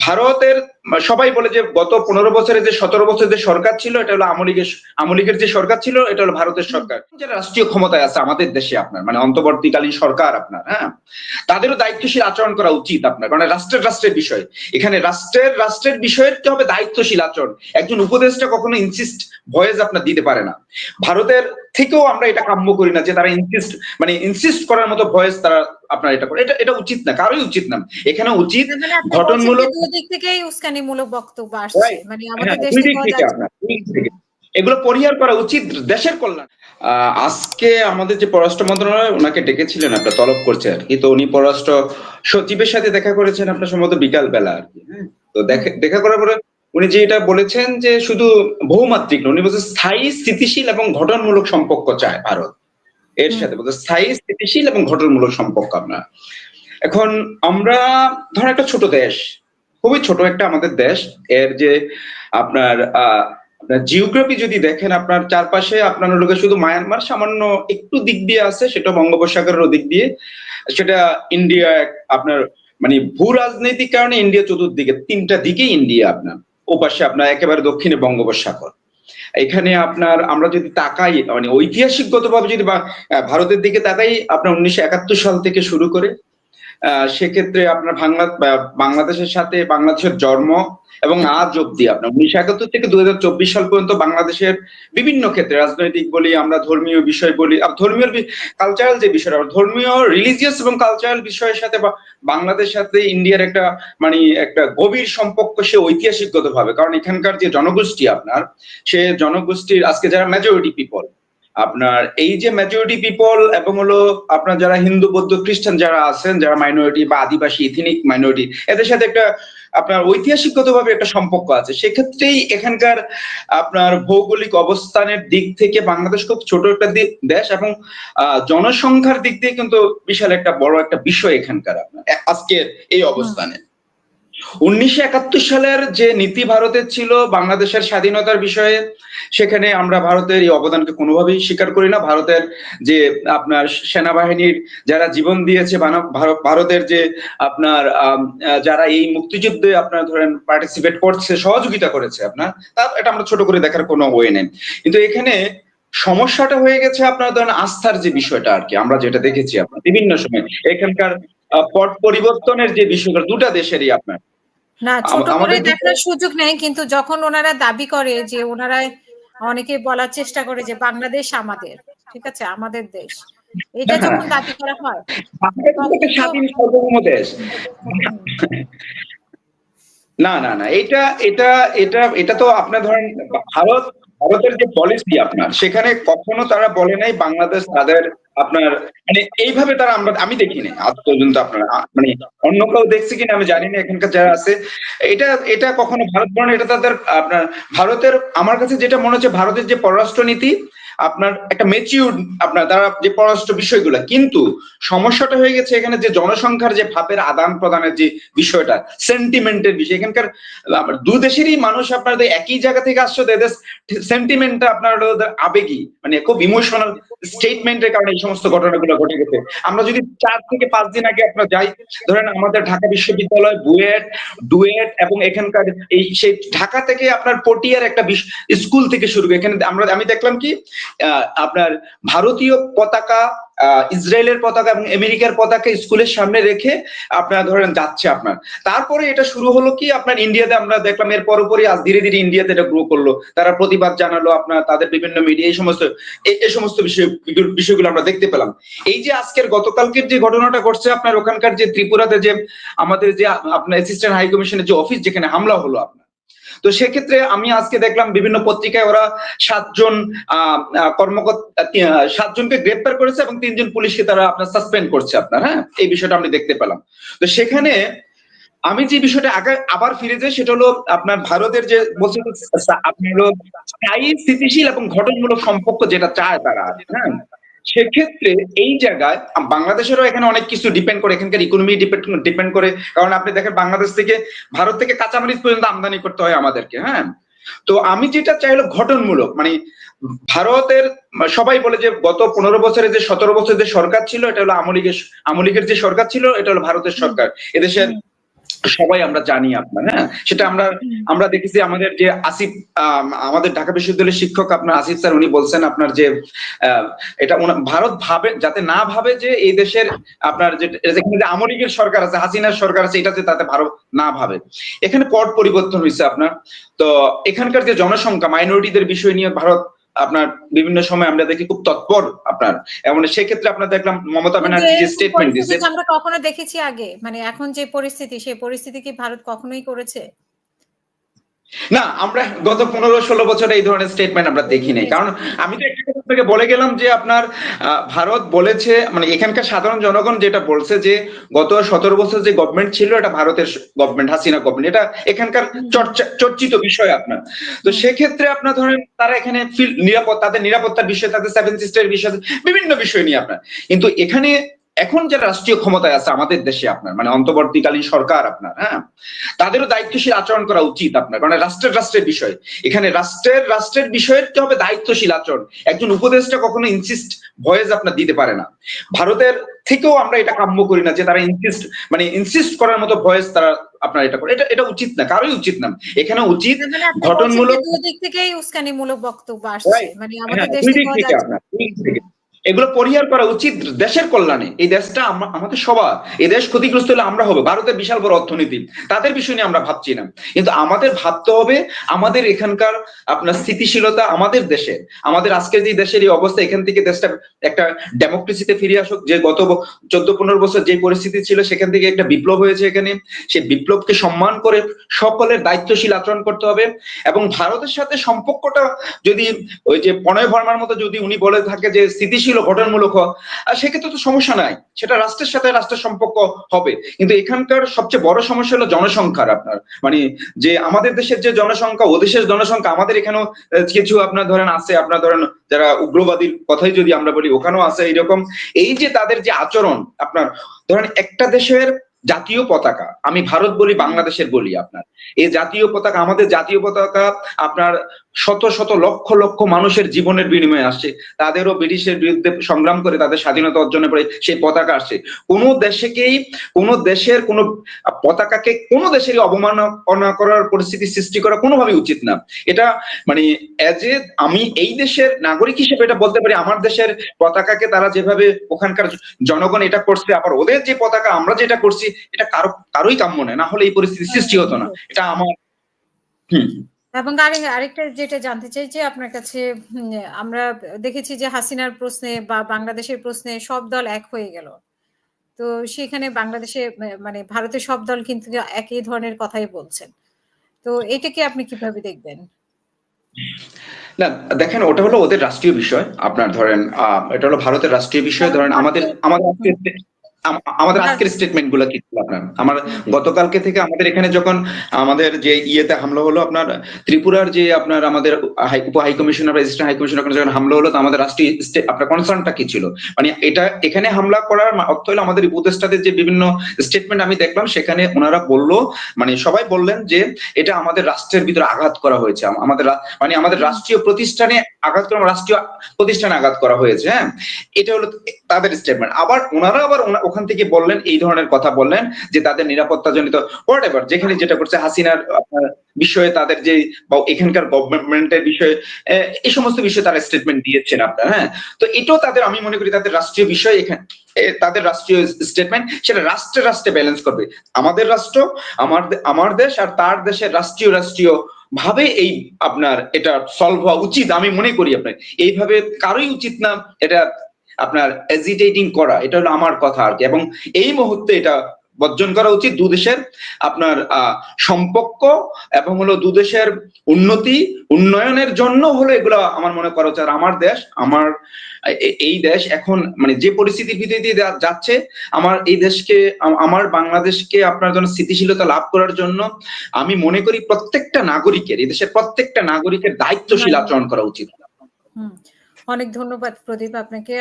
ভারতের সবাই বলে যে গত পনেরো বছরে যে, সতেরো বছরের যে সরকার ছিল, এটা হলো আমলিগের আমলিগের যে সরকার ছিল, এটা হলো ভারতের সরকার। যারা রাষ্ট্রীয় ক্ষমতায় আছে আমাদের দেশে আপনার মানে অন্তর্বর্তীকালীন সরকার আপনার হ্যাঁ? তাদেরও দায়িত্বশীল আচরণ করা উচিত আপনার কারণ রাষ্ট্রের রাষ্ট্রের বিষয়। এখানে রাষ্ট্রের রাষ্ট্রের বিষয়ের কি হবে দায়িত্বশীল আচরণ। একজন উপদেষ্টা কখনো ইনসিস্ট ভয়েস আপনার দিতে পারে না। ভারতের থেকেও আমরা এটা কাম্য করি না যে তারা ইনসিস্ট মানে ইনসিস্ট করার মতো ভয়েস তারা আপনার এটা করে। এটা এটা উচিত না কারোই উচিত না। এখানে উচিত মানে ঘটনমূলক- দিক থেকেই উস্কানিমূলক বক্তব্য আসছে। মানে হ্যাঁ, আমাদের দেশ থেকে। এগুলো পরিহার করা উচিত দেশের কল্যাণ। আজকে আমাদের যে পররাষ্ট্র মন্ত্রণালয় ওনাকে ডেকেছিলেন আপনার তলব করছে আর কি। তো উনি পররাষ্ট্র সচিবের সাথে দেখা করেছেন আপনার সম্ভবত বিকাল বেলা আর কি হ্যাঁ। তো দেখা দেখা করার পরে উনি যে এটা বলেছেন যে শুধু বহুমাত্রিক নয় উনি বলছেন স্থায়ী স্থিতিশীল এবং ঘটনমূলক সম্পর্ক চায় ভারত। এর সাথে স্থায়ী স্থিতিশীল এবং ঘটনমূলক সম্পর্ক আপনার এখন আমরা ধরেন একটা ছোট দেশ, খুবই ছোট একটা আমাদের দেশ, এর যে আপনার আপনার জিওগ্রাফি যদি দেখেন, আপনার চারপাশে আপনার লোকে শুধু মায়ানমার সামান্য একটু দিক দিয়ে আছে, সেটা বঙ্গোপসাগরের দিক দিয়ে। সেটা ইন্ডিয়া আপনার মানে ভূ রাজনৈতিক কারণে ইন্ডিয়া চতুর্দিকে, তিনটা দিকে ইন্ডিয়া আপনার। ওপাশে আপনার একেবারে দক্ষিণে বঙ্গোপসাগর। এখানে আপনার আমরা যদি তাকাই মানে ঐতিহাসিকগতভাবে যদি ভারতের দিকে তাকাই, আপনার উনিশশো একাত্তর সাল থেকে শুরু করে সেক্ষেত্রে আপনার বাংলা বাংলাদেশের সাথে বাংলাদেশের জন্ম এবং আজ অব্দি আপনার উনিশশো একাত্তর থেকে দুই সাল পর্যন্ত বাংলাদেশের বিভিন্ন ক্ষেত্রে রাজনৈতিক বলি, আমরা ধর্মীয় বিষয় বলি ধর্মীয় কালচারাল যে বিষয়টা ধর্মীয় রিলিজিয়াস এবং কালচারাল বিষয়ের সাথে বাংলাদেশের সাথে ইন্ডিয়ার একটা মানে একটা গভীর সম্পর্ক সে ঐতিহাসিকগত ভাবে কারণ এখানকার যে জনগোষ্ঠী আপনার, সে জনগোষ্ঠীর আজকে যারা মেজরিটি পিপল আপনার এই যে মেজরিটি পিপল এবং হলো আপনার যারা হিন্দু, বৌদ্ধ, খ্রিস্টান যারা আছেন, যারা মাইনরিটি বা আদিবাসী ইথিনিক মাইনরিটি এদের সাথে একটা আপনার ঐতিহাসিকগতভাবে একটা সম্পর্ক আছে। সেক্ষেত্রেই এখানকার আপনার ভৌগোলিক অবস্থানের দিক থেকে বাংলাদেশ খুব ছোট একটা দেশ এবং জনসংখ্যার দিক দিয়ে কিন্তু বিশাল একটা বড় একটা বিষয় এখানকার আপনার, আজকের এই অবস্থানে। উনিশশো একাত্তর সালের যে নীতি ভারতের ছিল বাংলাদেশের স্বাধীনতার বিষয়ে, সেখানে আমরা ভারতের এই অবদানকে কোনোভাবেই স্বীকার করি না। ভারতের যে আপনার সেনাবাহিনীর যারা জীবন দিয়েছে ভারতের যে আপনার যারা এই মুক্তিযুদ্ধে আপনার ধরেন পার্টিসিপেট করছে, সহযোগিতা করেছে আপনার, তা, এটা আমরা ছোট করে দেখার কোনো ওয়ে নেই। কিন্তু এখানে সমস্যাটা হয়ে গেছে আপনার ধরেন আস্থার যে বিষয়টা আর কি। আমরা যেটা দেখেছি আপনার বিভিন্ন সময়, এখানকার পট পরিবর্তনের যে বিষয়টা, দুটা দেশেরই আপনার না ছোট করে দেখার সুযোগ নেই কিন্তু যখন ওনারা দাবি করে যে ওনারা অনেকে বলার চেষ্টা করে যে বাংলাদেশ আমাদের ঠিক আছে আমাদের দেশ এটা হ্যাঁ। যখন দাবি করা হয় স্বাধীন সার্বভৌম দেশ না না না এটা এটা এটা এটা তো আপনার ধরেন ভারত ভারতের যে পলিসি আপনার, সেখানে কখনো তারা বলে নাই বাংলাদেশ তাদের আপনার মানে এইভাবে তারা আমরা, আমি দেখিনি, আজ পর্যন্ত আপনার মানে অন্য কেউ দেখছে কিনা আমি জানি না, এখানকার যারা আছে, এটা এটা কখনো ভারত বর্ণ এটা তাদের আপনার, ভারতের, আমার কাছে যেটা মনে হচ্ছে ভারতের যে পররাষ্ট্র নীতি আপনার একটা মেচিউর আপনার তারা যে পররাষ্ট্র বিষয়গুলো, কিন্তু সমস্যাটা হয়ে গেছে এখানে যে জনসংখ্যার যে ভাবের আদান প্রদানের যে বিষয়টা সেন্টিমেন্টের বিষয়। এখানকার দু দেশেরই মানুষ আপনার একই জায়গা থেকে আসছে এদের সেন্টিমেন্টটা আপনার আবেগী মানে খুব ইমোশনাল স্টেটমেন্টের কারণে এই সমস্ত ঘটনাগুলো ঘটে গেছে। আমরা যদি চার থেকে পাঁচ দিন আগে আপনার যাই, ধরেন আমাদের ঢাকা বিশ্ববিদ্যালয়, বুয়েট, ডুয়েট এবং এখানকার এই সেই ঢাকা থেকে আপনার পটিয়ার একটা স্কুল থেকে শুরু এখানে আমরা, আমি দেখলাম কি আপনার ভারতীয় পতাকা ইসরায়েলের পতাকা এবং আমেরিকার পতাকা স্কুলের সামনে রেখে আপনার ধরেন যাচ্ছে আপনার। তারপরে এটা শুরু হলো কি, আপনার ইন্ডিয়াতে আমরা দেখলাম এর পরপরই আজ ধীরে ধীরে ইন্ডিয়াতে এটা গ্রো করল। তারা প্রতিবাদ জানালো আপনার, তাদের বিভিন্ন মিডিয়া এই সমস্ত এই সমস্ত বিষয় বিষয়গুলো আমরা দেখতে পেলাম। এই যে আজকের গতকালকের যে ঘটনাটা ঘটছে আপনার ওখানকার যে ত্রিপুরাতে যে আমাদের যে আপনার অ্যাসিস্ট্যান্ট হাই কমিশনের যে অফিস যেখানে হামলা হলো আপনার তো সেক্ষেত্রে আমি আজকে দেখলাম বিভিন্ন পত্রিকায় ওরা সাতজন কর্মকর্তা সাতজনকে গ্রেপ্তার করেছে এবং তিনজন পুলিশকে তারা আপনার সাসপেন্ড করছে আপনার হ্যাঁ? এই বিষয়টা আমি দেখতে পেলাম। তো সেখানে আমি যে বিষয়টা আগে আবার ফিরে যাই, সেটা হলো আপনার ভারতের যে বলছে যে আপনার স্থায়ী স্থিতিশীল এবং ঘটনমূলক সম্পর্ক যেটা চায় তারা হ্যাঁ? সেক্ষেত্রে এই জায়গায় বাংলাদেশেরও এখানে অনেক কিছু ডিপেন্ড করে এখানকার ইকোনমি ডিপেন্ড ডিপেন্ড করে। কারণ আপনি দেখেন বাংলাদেশ থেকে ভারত থেকে কাঁচামরিচ পর্যন্ত আমদানি করতে হয় আমাদেরকে হ্যাঁ? তো আমি যেটা চাই হলো ঘটনমূলক মানে ভারতের সবাই বলে যে গত পনেরো বছরে যে সতেরো বছরের যে সরকার ছিল এটা হলো আমলিগের আমলিগের যে সরকার ছিল এটা হলো ভারতের সরকার। এদেশের সবাই আমরা জানি আপনার হ্যাঁ? সেটা আমরা আমরা দেখেছি আমাদের যে আসিফ আম, আমাদের ঢাকা বিশ্ববিদ্যালয়ের শিক্ষক আপনার আসিফ স্যার উনি বলছেন আপনার যে এটা ভারত ভাবে যাতে না ভাবে যে এই দেশের আপনার যে যেখানে যে আওয়ামী লীগের সরকার আছে হাসিনার সরকার আছে এটাতে তাতে ভারত না ভাবে। এখানে পট পরিবর্তন হয়েছে আপনার। তো এখানকার যে জনসংখ্যা মাইনরিটিদের বিষয় নিয়ে ভারত আপনার বিভিন্ন সময় আমরা দেখি খুব তৎপর আপনার। এমন সেক্ষেত্রে আপনার দেখলাম মমতা ব্যানার্জি যে স্টেটমেন্ট দিয়েছে। আমরা কখনো দেখেছি আগে? মানে এখন যে পরিস্থিতি সেই পরিস্থিতি কি ভারত কখনোই করেছে? না, আমরা গত পনেরো ষোলো বছর এই ধরনের স্টেটমেন্ট আমরা দেখি নাই। কারণ আমি তো একটা কথা থেকে বলে গেলাম যে আপনার ভারত বলেছে মানে এখানকার সাধারণ জনগণ যেটা বলছে যে গত সতেরো বছর যে গভর্নমেন্ট ছিল, এটা ভারতের গভর্নমেন্ট হাসিনা গভর্নমেন্ট এটা এখানকার চর্চা, চর্চিত বিষয় আপনার। তো সেক্ষেত্রে আপনার ধরেন তারা এখানে নিরাপদ, তাদের নিরাপত্তার বিষয়, তাদের সেভেন সিস্টার বিষয়, বিভিন্ন বিষয় নিয়ে আপনার। কিন্তু এখানে এখন যারা রাষ্ট্রীয় ক্ষমতায় আছে আমাদের দেশে আপনার মানে অন্তর্বর্তীকালীন সরকার আপনার হ্যাঁ? তাদেরও দায়িত্বশীল আচরণ করা উচিত আপনার কারণ রাষ্ট্রের রাষ্ট্রের বিষয়। এখানে রাষ্ট্রের রাষ্ট্রের বিষয়ের কি হবে দায়িত্বশীল আচরণ। একজন উপদেষ্টা কখনো ইনসিস্ট ভয়েস আপনার দিতে পারে না। ভারতের থেকেও আমরা এটা কাম্য করি না যে তারা ইনসিস্ট মানে ইনসিস্ট করার মতো ভয়েস তারা আপনার এটা করে। এটা এটা উচিত না কারোই উচিত না। এখানে উচিত মানে ঘটনমূলক- দুই দিক থেকেই উস্কানিমূলক বক্তব্য আসছে। মানে হ্যাঁ, আমাদের দেশ এগুলো পরিহার করা উচিত দেশের কল্যাণে। এই দেশটা আমাদের সবার, এই দেশ ক্ষতিগ্রস্ত হলে আমরা হবে। ভারতের বিশাল বড় অর্থনীতি। তাদের বিষয় নিয়ে আমরা ভাবছি না। কিন্তু আমাদের ভাবতে হবে, আমাদের এখানকার আপনার স্থিতিশীলতা আমাদের দেশে। আমাদের আজকের যে দেশের এই অবস্থা, এখান থেকে দেশটা একটা ডেমোক্রেসিতে ফিরে আসুক। যে গত চোদ্দ পনেরো বছর যে পরিস্থিতি ছিল, সেখান থেকে একটা বিপ্লব হয়েছে এখানে। সেই বিপ্লবকে সম্মান করে সকলের দায়িত্বশীল আচরণ করতে হবে। এবং ভারতের সাথে সম্পর্কটা যদি ওই যে প্রণয় ভার্মার মতো যদি উনি বলে থাকে যে স্থিতিশীল গঠনমূলক। হ, আর সেক্ষেত্রে তো সমস্যা নাই। সেটা রাষ্ট্রের সাথে রাষ্ট্রের সম্পর্ক হবে। কিন্তু এখানকার সবচেয়ে বড় সমস্যা হলো জনসংখ্যার আপনার। মানে যে আমাদের দেশের যে জনসংখ্যা ও দেশের জনসংখ্যা আমাদের এখানেও কিছু আপনার ধরেন আছে আপনার ধরেন যারা উগ্রবাদীর কথাই যদি আমরা বলি ওখানেও আছে এইরকম। এই যে তাদের যে আচরণ আপনার ধরেন একটা দেশের জাতীয় পতাকা। আমি ভারত বলি, বাংলাদেশের বলি আপনার। এই জাতীয় পতাকা, আমাদের জাতীয় পতাকা আপনার শত শত লক্ষ লক্ষ মানুষের জীবনের বিনিময়ে আসছে। তাদেরও ব্রিটিশের বিরুদ্ধে সংগ্রাম করে তাদের স্বাধীনতা অর্জনের পরে সেই পতাকা আসছে। কোন দেশেকেই, কোন দেশের কোন পতাকাকে কোন দেশেরই অবমাননা করার পরিস্থিতি সৃষ্টি করা কোনোভাবেই উচিত না। এটা মানে এজ এ আমি এই দেশের নাগরিক হিসেবে এটা বলতে পারি, আমার দেশের পতাকাকে তারা যেভাবে ওখানকার জনগণ এটা করছে, আবার ওদের যে পতাকা, আমরা যেটা করছি এটা কারও কারোই কাম্য নয় না হলে এই পরিস্থিতি সৃষ্টি হতো না। এটা আমার হুম। এবং আরেকটা যেটা জানতে চাই যে আপনার কাছে আমরা দেখেছি যে হাসিনার প্রশ্নে বা বাংলাদেশের প্রশ্নে সব দল এক হয়ে গেল। তো সেখানে বাংলাদেশে মানে ভারতের সব দল কিন্তু একই ধরনের কথাই বলছেন। তো এটাকে আপনি কীভাবে দেখবেন? না দেখেন ওটা হলো ওদের রাষ্ট্রীয় বিষয়। আপনার ধরেন আহ, এটা হলো ভারতের রাষ্ট্রীয় বিষয়। ধরেন আমাদের আমাদের আজকের আম- আমাদের আজকের স্টেটমেন্টগুলো কি ছিল আপনার? আমার গতকালকে থেকে আমাদের এখানে যখন আমাদের যে ইয়েতে হামলা হলো, আপনার ত্রিপুরার যে আপনার আমাদের উপ হাই কমিশনার রেজিস্ট্রেন্ট হাই কমিশনার যখন হামলা হলো, তো আমাদের রাষ্ট্রীয় আপনার কনসার্নটা কি ছিল? মানে এটা, এখানে হামলা করার অর্থ হলো আমাদের উপদেষ্টাদের যে বিভিন্ন স্টেটমেন্ট আমি দেখলাম, সেখানে ওনারা বলল মানে সবাই বললেন যে এটা আমাদের রাষ্ট্রের ভিতরে আঘাত করা হয়েছে। আমাদের মানে আমাদের রাষ্ট্রীয় প্রতিষ্ঠানে আঘাত করা, রাষ্ট্রীয় প্রতিষ্ঠানে আঘাত করা হয়েছে হ্যাঁ? এটা হলো তাদের স্টেটমেন্ট আবার ওনারা আবার ওখান থেকে বললেন, এই ধরনের কথা বললেন যে তাদের নিরাপত্তা জনিত হোয়াট এভার যেখানে যেটা করছে হাসিনার বিষয়ে তাদের যে, বা এখানকার গভর্নমেন্টের বিষয়ে এই সমস্ত বিষয়ে তারা স্টেটমেন্ট দিয়েছেন আপনার হ্যাঁ? তো এটাও তাদের, আমি মনে করি তাদের রাষ্ট্রীয় বিষয় এখানে তাদের রাষ্ট্রীয় স্টেটমেন্ট সেটা রাষ্ট্রে রাষ্ট্রে ব্যালেন্স করবে। আমাদের রাষ্ট্র আমার আমার দেশ আর তার দেশের রাষ্ট্রীয় রাষ্ট্রীয় ভাবে এই আপনার এটা সলভ হওয়া উচিত, আমি মনে করি আপনার এইভাবে কারোই উচিত না, এটা আপনার এজিটেটিং করা, এটা হলো আমার কথা আর কি। এবং এই মুহূর্তে এটা বর্জন করা উচিত দু দেশের আপনার সম্পর্ক এবং হলো দু দেশের উন্নতি উন্নয়নের জন্য হলো এগুলো আমার মনে করা উচিত। আমার দেশ আমার এই দেশ এখন মানে যে পরিস্থিতির যা- যাচ্ছে আমার এই দেশকে আমার বাংলাদেশকে আপনার জন্য স্থিতিশীলতা লাভ করার জন্য আমি মনে করি প্রত্যেকটা নাগরিকের এই দেশের প্রত্যেকটা নাগরিকের দায়িত্বশীল আচরণ করা উচিত। অনেক ধন্যবাদ প্রদীপ আপনাকে।